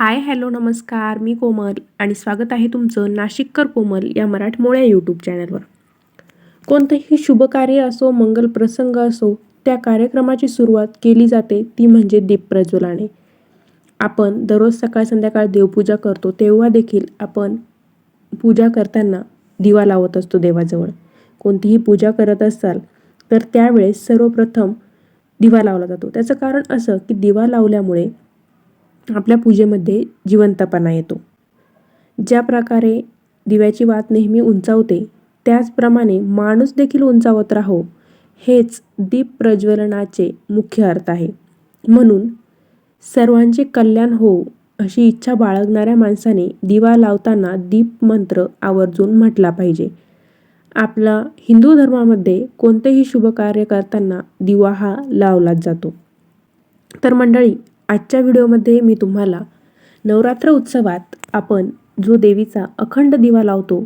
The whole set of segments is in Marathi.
हाय हॅलो नमस्कार. मी कोमल आणि स्वागत आहे तुमचं नाशिककर कोमल या मराठमोळ्या यूट्यूब चॅनलवर कोणतंही शुभकार्य असो मंगल प्रसंग असो त्या कार्यक्रमाची सुरुवात केली जाते ती म्हणजे दीपप्रज्वलाने आपण दररोज सकाळ संध्याकाळ देवपूजा करतो तेव्हा देखील आपण पूजा करताना दिवा लावत असतो देवाजवळ. कोणतीही पूजा करत असाल तर त्यावेळेस सर्वप्रथम दिवा लावला जातो. त्याचं कारण असं की दिवा लावल्यामुळे आपल्या पूजेमध्ये जिवंतपणा येतो. ज्या प्रकारे दिव्याची वात नेहमी उंचावते त्याचप्रमाणे माणूस देखील उंचावत राहो हेच दीप प्रज्वलनाचे मुख्य अर्थ आहे. म्हणून सर्वांचे कल्याण हो अशी इच्छा बाळगणाऱ्या माणसाने दिवा लावताना दीप मंत्र आवर्जून म्हटला पाहिजे. आपला हिंदू धर्मामध्ये कोणतेही शुभ कार्य करताना दिवा हा लावलाच जातो. तर मंडळी आजच्या व्हिडिओमध्ये मी तुम्हाला नवरात्र उत्सवात आपण जो देवीचा अखंड दिवा लावतो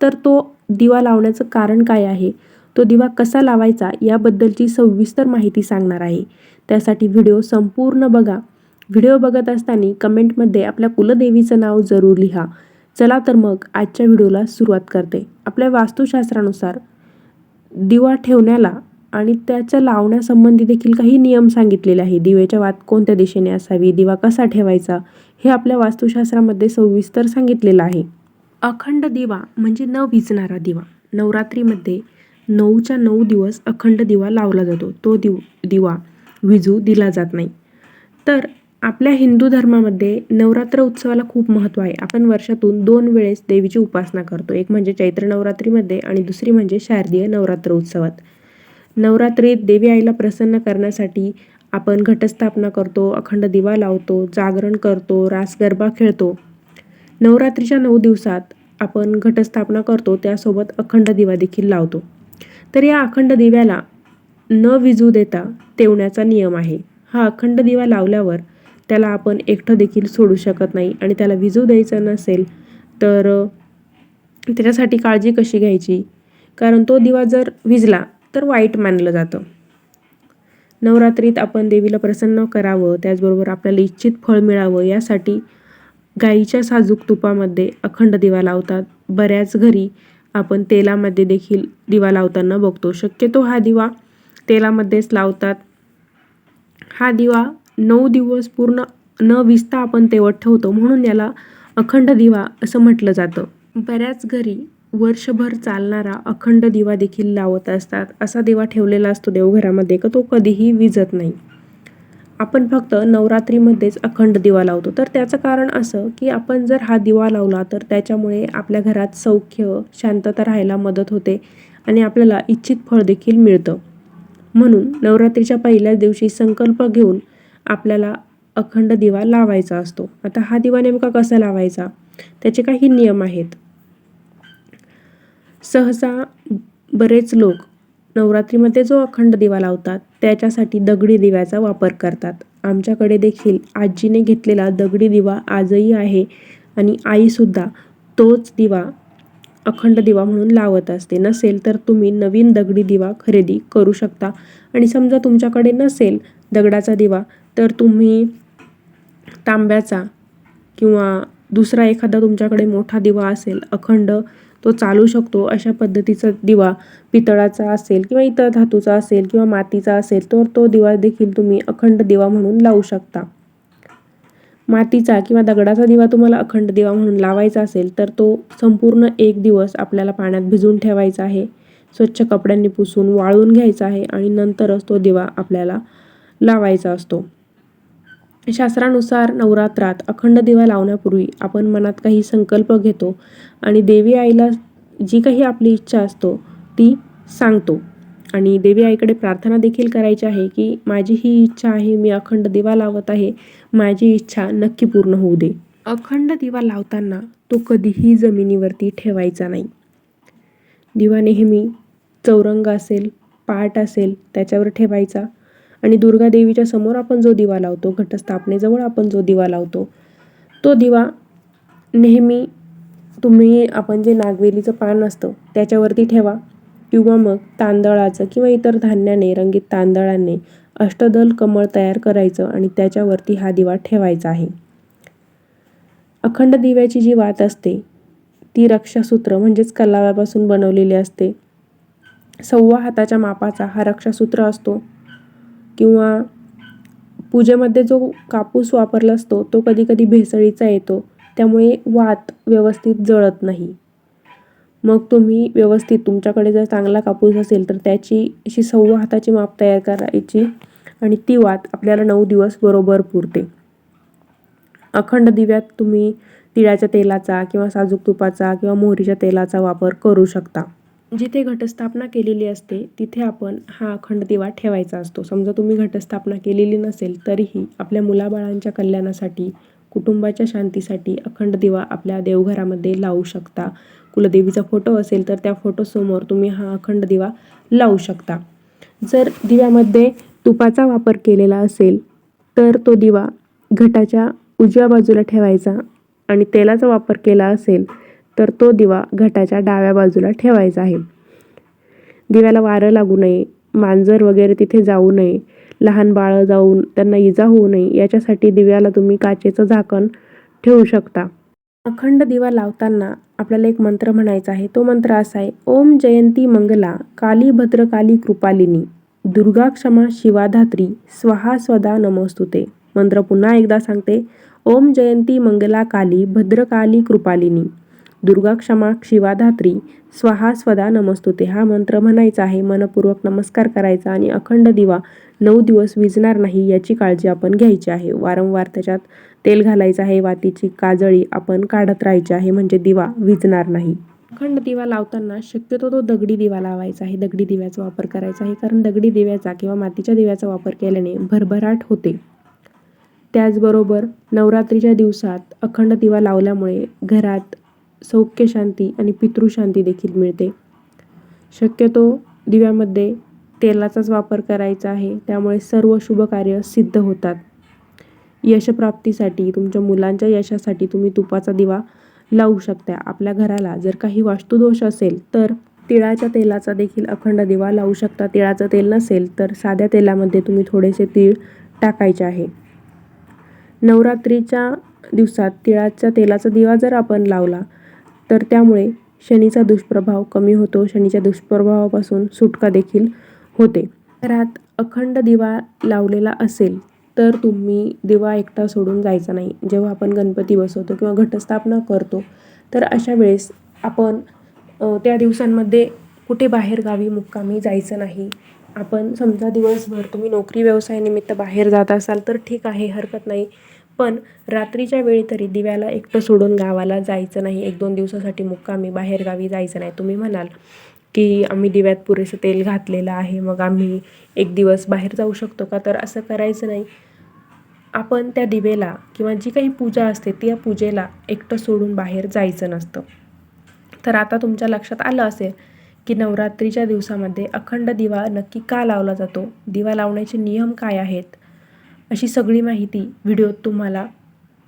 तर तो दिवा लावण्याचं कारण काय आहे? तो दिवा कसा लावायचा याबद्दलची सविस्तर माहिती सांगणार आहे. त्यासाठी व्हिडिओ संपूर्ण बघा. व्हिडिओ बघत असताना कमेंटमध्ये आपल्या कुलदेवीचं नाव जरूर लिहा. चला तर मग आजच्या व्हिडिओला सुरुवात करते. आपल्या वास्तुशास्त्रानुसार दिवा ठेवण्याला आणि त्याच्या लावण्यासंबंधी देखील काही नियम सांगितलेले आहे दिव्याच्या वात कोणत्या दिशेने असावी? दिवा कसा ठेवायचा? हे आपल्या वास्तुशास्त्रामध्ये सविस्तर सांगितलेलं आहे. अखंड दिवा म्हणजे न विजणारा दिवा. नवरात्रीमध्ये नऊच्या नऊ दिवस अखंड दिवा लावला जातो. तो दिव दिवा विजू दिला जात नाही. तर आपल्या हिंदू धर्मामध्ये नवरात्र उत्सवाला खूप महत्त्व आहे. आपण वर्षातून दोन वेळेस देवीची उपासना करतो. एक म्हणजे चैत्र नवरात्रीमध्ये आणि दुसरी म्हणजे शारदीय नवरात्र उत्सवात. नवरात्रीत देवी आईला प्रसन्न करण्यासाठी आपण घटस्थापना करतो अखंड दिवा लावतो जागरण करतो रास गरबा खेळतो. नवरात्रीच्या नऊ दिवसात आपण घटस्थापना करतो त्यासोबत अखंड दिवा देखील लावतो. तर या अखंड दिव्याला न विजू देता तेवण्याचा नियम आहे. हा अखंड दिवा लावल्यावर त्याला आपण एकटं देखील सोडू शकत नाही आणि त्याला विजू द्यायचं नसेल तर त्याच्यासाठी काळजी कशी घ्यायची? कारण तो दिवा जर विजला तर वाईट मानलं जातं. नवरात्रीत आपण देवीला प्रसन्न करावं त्याचबरोबर आपल्याला इच्छित फळ मिळावं यासाठी गाईच्या साजूक तुपामध्ये अखंड दिवा लावतात. बऱ्याच घरी आपण तेलामध्ये देखील दिवा लावताना बघतो. शक्यतो हा दिवा तेलामध्येच लावतात. हा दिवा नऊ दिवस पूर्ण न विसता आपण तेवत ठेवतो म्हणून याला अखंड दिवा असं म्हटलं जातं. बऱ्याच घरी वर्षभर चालणारा अखंड दिवा देखील लावत असतात. असा दिवा ठेवलेला असतो देवघरामध्ये का तो कधीही विजत नाही. आपण फक्त नवरात्रीमध्येच अखंड दिवा लावतो. तर त्याचं कारण असं की आपण जर हा दिवा लावला तर त्याच्यामुळे आपल्या घरात सौख्य शांतता राहायला मदत होते आणि आपल्याला इच्छित फळ देखील मिळतं. म्हणून नवरात्रीच्या पहिल्याच दिवशी संकल्प घेऊन आपल्याला अखंड दिवा लावायचा असतो. आता हा दिवा नेमका कसा लावायचा? त्याचे काही नियम आहेत. सहसा बरेच लोक नवरात्रीमध्ये जो अखंड दिवा लावतात त्याच्यासाठी दगडी दिव्याचा वापर करतात. आमच्याकडे देखील आजीने घेतलेला दगडी दिवा आजही आहे आणि आईसुद्धा तोच दिवा अखंड दिवा म्हणून लावत असते. नसेल तर तुम्ही नवीन दगडी दिवा खरेदी करू शकता. आणि समजा तुमच्याकडे नसेल दगडाचा दिवा तर तुम्ही तांब्याचा किंवा दुसरा एखादा तुमच्याकडे मोठा दिवा असेल अखंड तो चालू शकतो अशा पद्धतीचा दिवा पितळाचा असेल किंवा इतर धातूचा असेल किंवा मातीचा असेल तर तो दिवा देखील तुम्ही अखंड दिवा म्हणून लावू शकता. मातीचा किंवा दगडाचा दिवा तुम्हाला अखंड दिवा म्हणून लावायचा असेल तर तो संपूर्ण एक दिवस आपल्याला पाण्यात भिजून ठेवायचा आहे स्वच्छ कपड्यांनी पुसून वाळून घ्यायचा आहे आणि नंतरच तो दिवा आपल्याला लावायचा असतो. शास्त्रानुसार नवरात्रात अखंड दिवा लावण्यापूर्वी आपण मनात काही संकल्प घेतो आणि देवी आईला जी काही आपली इच्छा असतो ती सांगतो. आणि देवी आईकडे प्रार्थना देखील करायची आहे की माझी ही इच्छा आहे मी अखंड दिवा लावत आहे माझी इच्छा नक्की पूर्ण होऊ दे. अखंड दिवा लावताना तो कधीही जमिनीवरती ठेवायचा नाही. दिवा नेहमी चौरंग असेल पाट असेल त्याच्यावर ठेवायचा. आणि दुर्गा देवीच्या समोर आपण जो दिवा लावतो घटस्थापनेजवळ आपण जो दिवा लावतो तो दिवा नेहमी तुम्ही आपण जे नागवेलीचं पान असतं त्याच्यावरती ठेवा. किंवा मग तांदळाचं किंवा इतर धान्याने रंगीत तांदळाने अष्टदल कमळ तयार करायचं आणि त्याच्यावरती हा दिवा ठेवायचा आहे. अखंड दिव्याची जी वात असते ती रक्षासूत्र म्हणजेच कलाव्यापासून बनवलेली असते. सव्वा हाताच्या मापाचा हा रक्षासूत्र असतो. किंवा पूजेमध्ये जो कापूस वापरला असतो तो कधीकधी भेसळीचा येतो. त्यामुळे वात व्यवस्थित जळत नाही. मग तुम्ही व्यवस्थित तुमच्याकडे जर चांगला कापूस असेल तर त्याची अशी सव्वा हाताची माप तयार करायची आणि ती वात आपल्याला नऊ दिवस बरोबर पुरते. अखंड दिव्यात तुम्ही तिळाच्या तेलाचा किंवा साजूक तुपाचा किंवा मोहरीच्या तेलाचा वापर करू शकता. जिथे घटस्थापना केलेली असते तिथे आपण हा अखंड दिवा ठेवायचा असतो. समजा तुम्ही घटस्थापना केलेली नसेल तरीही आपल्या मुलाबाळांच्या कल्याणासाठी कुटुंबाच्या शांतीसाठी अखंड दिवा आपल्या देवघरामध्ये लावू शकता. कुलदेवीचा फोटो असेल तर त्या फोटोसमोर तुम्ही हा अखंड दिवा लावू शकता. जर दिव्यामध्ये तुपाचा वापर केलेला असेल तर तो दिवा घटाच्या उजव्या बाजूला ठेवायचा आणि तेलाचा वापर केला असेल तर तो दिवा घटाच्या डाव्या बाजूला ठेवायचा आहे. दिव्याला वारं लागू नये मांजर वगैरे तिथे जाऊ नये लहान बाळं जाऊन त्यांना इजा होऊ नये याच्यासाठी दिव्याला तुम्ही काचेचं झाकण ठेवू शकता. अखंड दिवा लावताना आपल्याला एक मंत्र म्हणायचा आहे. तो मंत्र असा आहे ओम जयंती मंगला काली भद्रकाली कृपालिनी दुर्गा क्षमा शिवाधात्री स्वाहा स्वदा नमोस्तुते. मंत्र पुन्हा एकदा सांगते ओम जयंती मंगला काली भद्रकाली कृपालिनी दुर्गा क्षमा शिवाधात्री स्वाहा स्वदा नमस्तुते. हा मंत्र म्हणायचा आहे मनपूर्वक नमस्कार करायचा आणि अखंड दिवा नऊ दिवस विजणार नाही याची काळजी आपण घ्यायची आहे. वारंवार त्याच्यात तेल घालायचं आहे वातीची काजळी आपण काढत राहायची आहे म्हणजे दिवा विजणार नाही. अखंड दिवा लावताना शक्यतो तो दगडी दिवा लावायचा आहे. दगडी दिव्याचा वापर करायचा आहे कारण दगडी दिव्याचा किंवा मातीच्या दिव्याचा वापर केल्याने भरभराट होते. त्याचबरोबर नवरात्रीच्या दिवसात अखंड दिवा लावल्यामुळे घरात सौख्य शांती आणि पितृशांती देखील मिळते. शक्यतो दिव्यामध्ये तेलाचाच वापर करायचा आहे त्यामुळे सर्व शुभ कार्य सिद्ध होतात. यशप्राप्तीसाठी तुमच्या मुलांच्या यशासाठी तुम्ही तुपाचा दिवा लावू शकता. आपल्या घराला जर काही वास्तुदोष असेल तर तिळाच्या तेलाचा देखील अखंड दिवा लावू शकता. तिळाचं तेल नसेल तर साध्या तेलामध्ये तुम्ही थोडेसे तीळ टाकायचे आहे. नवरात्रीच्या दिवसात तिळाच्या तेलाचा दिवा जर आपण लावला तर त्यामुळे शनीचा दुष्प्रभाव कमी होतो. शनीच्या दुष्प्रभावापासून सुटका देखील होते. घरात अखंड दिवा लावलेला असेल तर तुम्ही दिवा एकटा सोडून जायचा नाही. जेव्हा आपण गणपती बसवतो किंवा घटस्थापना करतो तर अशा वेळेस आपण त्या दिवसांमध्ये कुठे बाहेरगावी मुक्कामी जायचं नाही. आपण समजा दिवसभर तुम्ही नोकरी व्यवसायानिमित्त बाहेर जात असाल तर ठीक आहे हरकत नाही. पण रात्रीच्या वेळी तरी दिव्याला एकटं सोडून गावाला जायचं नाही. एक दोन दिवसासाठी मुक्कामी बाहेरगावी जायचं नाही. तुम्ही म्हणाल की आम्ही दिव्यात पुरेसं तेल घातलेलं आहे मग आम्ही एक दिवस बाहेर जाऊ शकतो का? तर असं करायचं नाही. आपण त्या दिवेला किंवा जी काही पूजा असते त्या पूजेला एकटं सोडून बाहेर जायचं नसतं. तर आता तुमच्या लक्षात आलं असेल की नवरात्रीच्या दिवसामध्ये अखंड दिवा नक्की का लावला जातो? दिवा लावण्याचे नियम काय आहेत? अशी सगळी माहिती व्हिडिओत तुम्हाला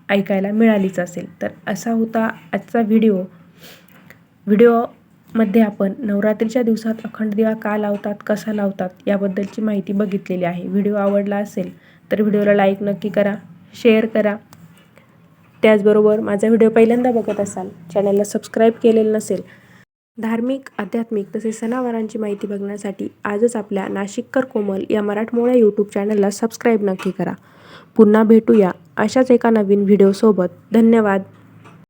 ऐकायला मिळालीच असेल. तर असा होता आजचा व्हिडिओ. व्हिडिओमध्ये आपण नवरात्रीच्या दिवसात अखंड दिवा का लावतात कसा लावतात याबद्दलची माहिती बघितलेली आहे. व्हिडिओ आवडला असेल तर व्हिडिओला लाईक नक्की करा शेअर करा. त्याचबरोबर माझा व्हिडिओ पहिल्यांदा बघत असाल चॅनलला सबस्क्राईब केलेलं नसेल धार्मिक आध्यात्मिक तसेच सणावारांची माहिती बघण्यासाठी आजच आपल्या नाशिककर कोमल या मराठमोळ्या यूट्यूब चॅनलला सबस्क्राईब नक्की करा. पुन्हा भेटूया अशाच एका नवीन व्हिडिओसोबत धन्यवाद.